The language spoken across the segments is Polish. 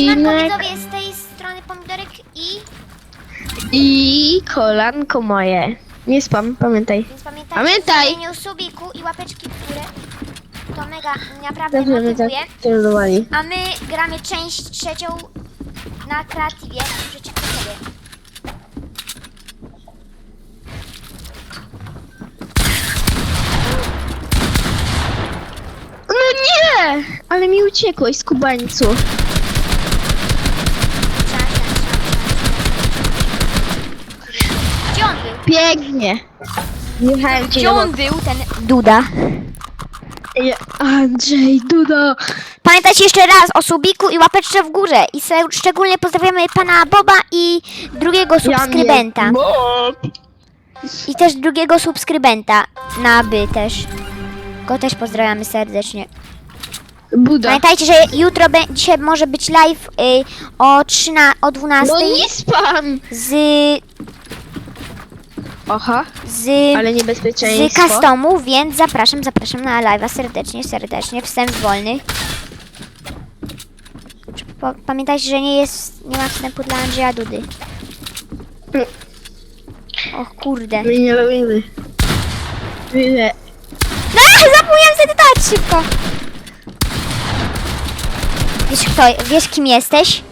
odcinek widzowie z tej strony pomidorek i i kolanko moje. Nie spam, pamiętaj. więc pamiętajcie Pamiętaj! o zostawieniu subiku i łapeczki w górę. To mega naprawdę Dobrze, tak motywuje. kierowali. A my gramy część trzecią na kreatywie. Przeciwko sobie. No nie! Ale mi uciekłeś, skubańcu. Czas, czas, czas, czas. Gdzie on był? Pięknie. Wjechałem cię Gdzie on był, ten Duda? Andrzej, Duda. Pamiętajcie jeszcze raz o subiku i łapeczce w górze. I se, szczególnie pozdrawiamy pana Boba i drugiego subskrybenta. Bob. I też drugiego subskrybenta na by też. Go też pozdrawiamy serdecznie. Buda. Pamiętajcie, że jutro, be, dzisiaj może być live y, o 13, o 12 No nie spam. z, Oha, z, ale z niebezpieczeństwo. customu, więc zapraszam, zapraszam na live'a serdecznie, serdecznie. Wstęp wolny. Pa- Pamiętajcie, że nie jest, nie ma wstępu dla Andrzeja Dudy. Och kurde. My nie robimy. Tyle. No, zapomniałem zedytować szybko. Wiesz kto, wiesz kim jesteś?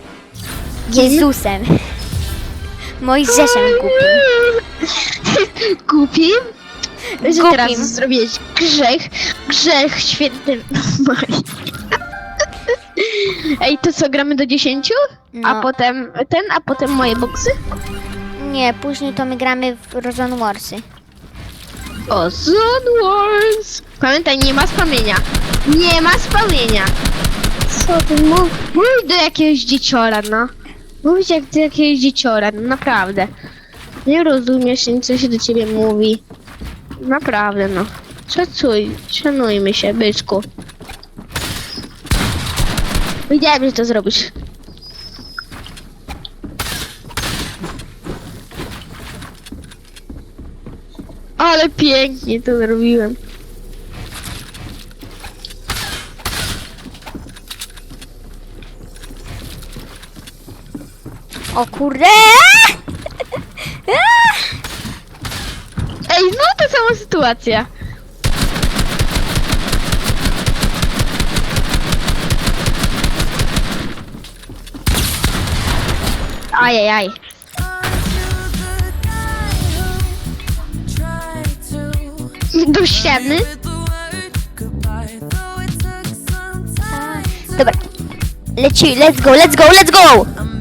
Jezusem. Mojżeszem głupim. Głupim? Że Głupim. teraz zrobiłeś grzech, grzech święty Marii. Ej, to co, gramy do 10? A No. potem ten, a potem moje boksy? Nie, później to my gramy w Rozon Warsy. O, Wars! Pamiętaj, nie ma spamienia. Nie ma spamienia. Co ty mów? Mów do jakiegoś dzieciora, no. Mówić jak do jakiegoś dzieciora, no naprawdę. Nie rozumiesz, co się do ciebie mówi. Naprawdę, no. Szacuj, szanujmy się, byczku. Wiedziałem, że to zrobisz. Ale pięknie to zrobiłem. O kurde! Ej, no ta sama sytuacja. Ajajaj. Do ściany? Dobra. Leci, let's go, let's go, let's go!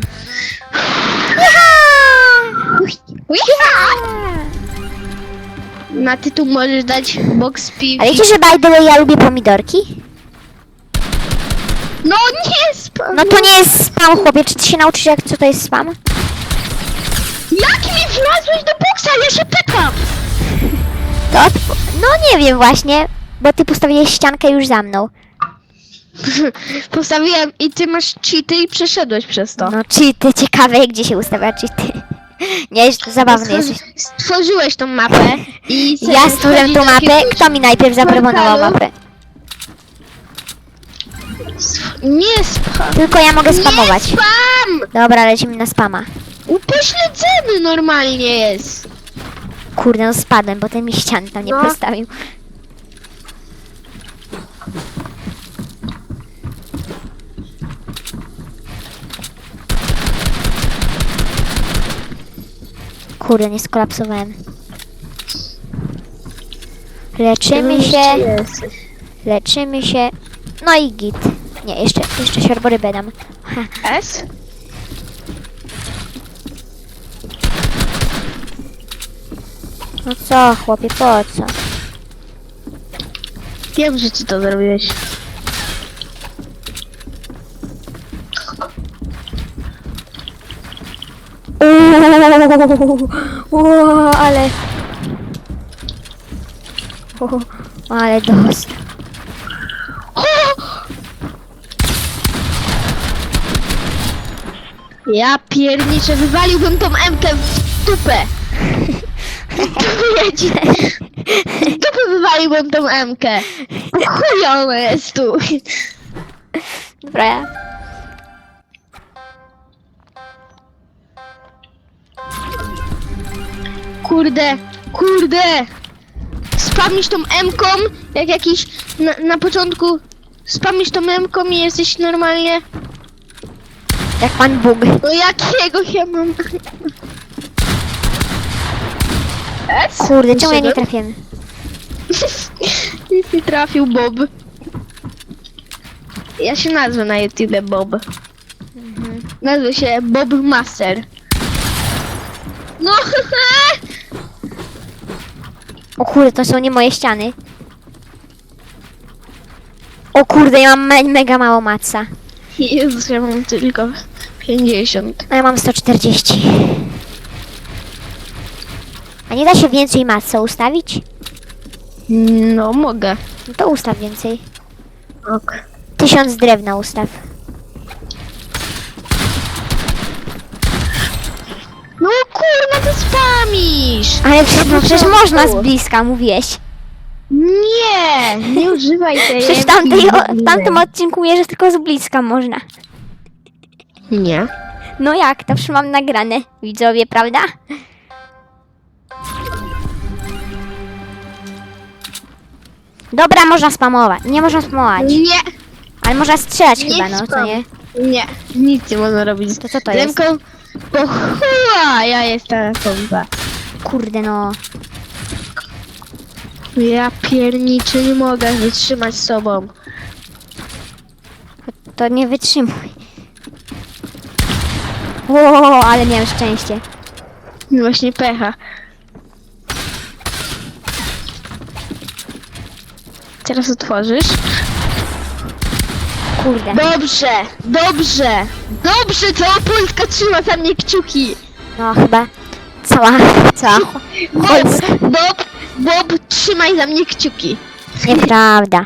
Na tytuł możesz dać box piw. A wiecie, że by the way ja lubię pomidorki? No nie spam. No to nie jest spam, chłopie. Czy ty się nauczysz, jak co to jest spam? Jak mi wlazłeś do boksa? Ja się pytam. To odp- No nie wiem właśnie, bo ty postawiłeś ściankę już za mną. Postawiłem i ty masz cheaty i przeszedłeś przez to. No cheaty, ciekawe gdzie się ustawia cheaty. Nie, jest to zabawne jest. Stworzy- Stworzyłeś tą mapę i... Ja stworzyłem tą mapę, kto mi najpierw zaproponował portalu. mapę? Nie spam. Tylko ja mogę spamować. Nie spam! Dobra, lecimy na spama. Upośledzony normalnie jest. Kurde, no spadłem, bo ten mi ścian tam nie No. postawił. Kurde, nie skolapsowałem. Leczymy się, leczymy się. No i git. Nie, jeszcze, jeszcze siorborybę dam. Ha. S? No co, chłopie, po co? Wiem, że ty to zrobiłeś. Uuu, uuu, ale... Uuu, ale dostał. Ja pierniczę, wywaliłbym tą M-kę w dupę. Ci, w dupę wywaliłbym tą M-kę. Chuja ona jest tu. Dobra. Kurde, kurde! Spamisz tą M-ką, jak jakiś na, na początku spamisz tą M-ką i jesteś normalnie... Jak pan Bóg. No jakiego ja mam... Kurde, czemu ja nie trafiłem? Nic nie trafił Bob. Ja się nazwę na YouTube Bob. Nazwę się Bob Master. No, O kurde, to są nie moje ściany. O kurde, ja mam me mega mało matca. Jezus, ja mam tylko 50. A ja mam 140. A nie da się więcej matca ustawić? No, mogę. No to ustaw więcej. Ok. Tysiąc drewna ustaw. No ty spamisz! Ale przecież, no, przecież można z bliska, mówiłeś. Nie, nie używaj tej Przecież w, tamtej, o, w tamtym odcinku mówię, że tylko z bliska można. Nie. No jak, to już mam nagrane, widzowie, prawda? Dobra, można spamować. Nie można spamować. Nie, Ale można strzelać Nie chyba, no co spam. nie? nie, nic nie można robić. To co to jest? Bo chuja, ja jestem pompa. Kurde no. Ja pierniczy nie mogę wytrzymać z sobą. To nie wytrzymuj. O, ale miałem szczęście. Właśnie pecha. Teraz otworzysz. Kurde. Dobrze, dobrze, dobrze, cała Polska trzyma za mnie kciuki. No chyba cała, cała Bob, Polska. Bob, Bob, trzymaj za mnie kciuki. Nieprawda.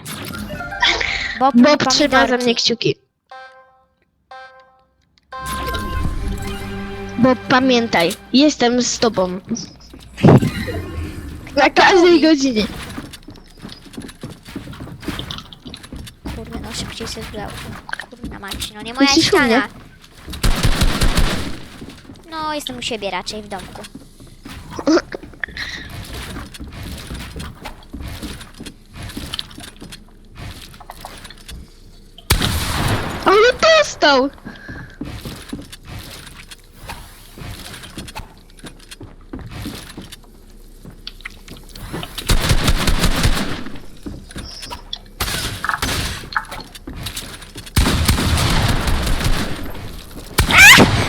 Bob, Bob, trzyma za mnie kciuki. Bob, pamiętaj, jestem z tobą. Na każdej godzinie. No szybciej się zgrał. Kurde mać, no nie moja Jesteś u mnie? ściana. No, jestem u siebie raczej w domku. Ale dostał!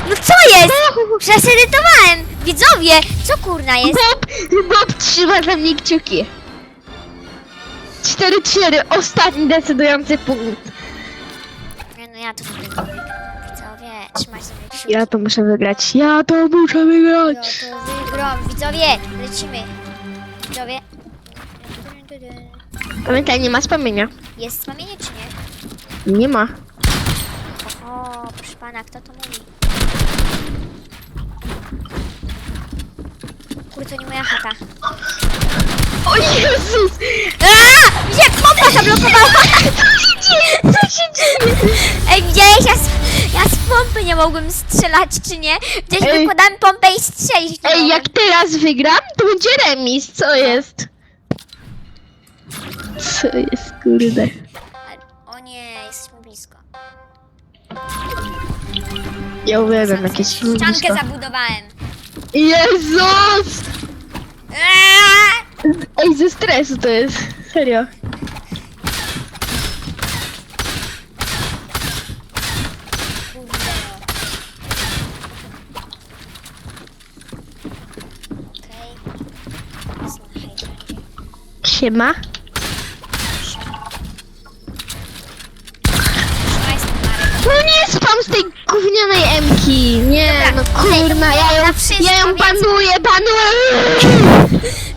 No co jest? Przesedytowałem! Widzowie, co kurna jest? Bob, Bob trzyma za mnie kciuki. 4-4, ostatni decydujący punkt. Nie, No ja to sobie wygram. Widzowie, trzymaj sobie kciuki. Ja to muszę wygrać, ja to muszę wygrać. Ja to wygram. Widzowie, lecimy. Widzowie. Pamiętaj, nie ma spamienia. Jest spamienie czy nie? Nie ma. O, proszę pana, kto to mówi? Kurde, to nie moja chata. O Jezus! Aaa! Jak pompa zablokowała! Co się dzieje? Co się dzieje? Ej, widziałeś? Ja z, ja z pompy nie mogłem strzelać, czy nie? Gdzieś Ej. wykładałem pompę i strzelić nie Ej, mogłem. jak teraz wygram, to będzie remis. Co jest? Co jest, kurde? O nie, jesteśmy blisko. Ja uwielbiam jakieś Ściankę blisko. zabudowałem. Jezus! Aaa! Ej, ze stresu to jest. Serio. Kurde. Okej. Siema. Trzymaj. No nie spam z tej gównianej Emki. Nie, Dobra, no kurna, ja ją, wszystko, ja ją więc- banuję, banuję.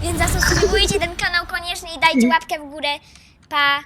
Więc zasubskrybujcie ten kanał koniecznie i dajcie łapkę w górę. Pa!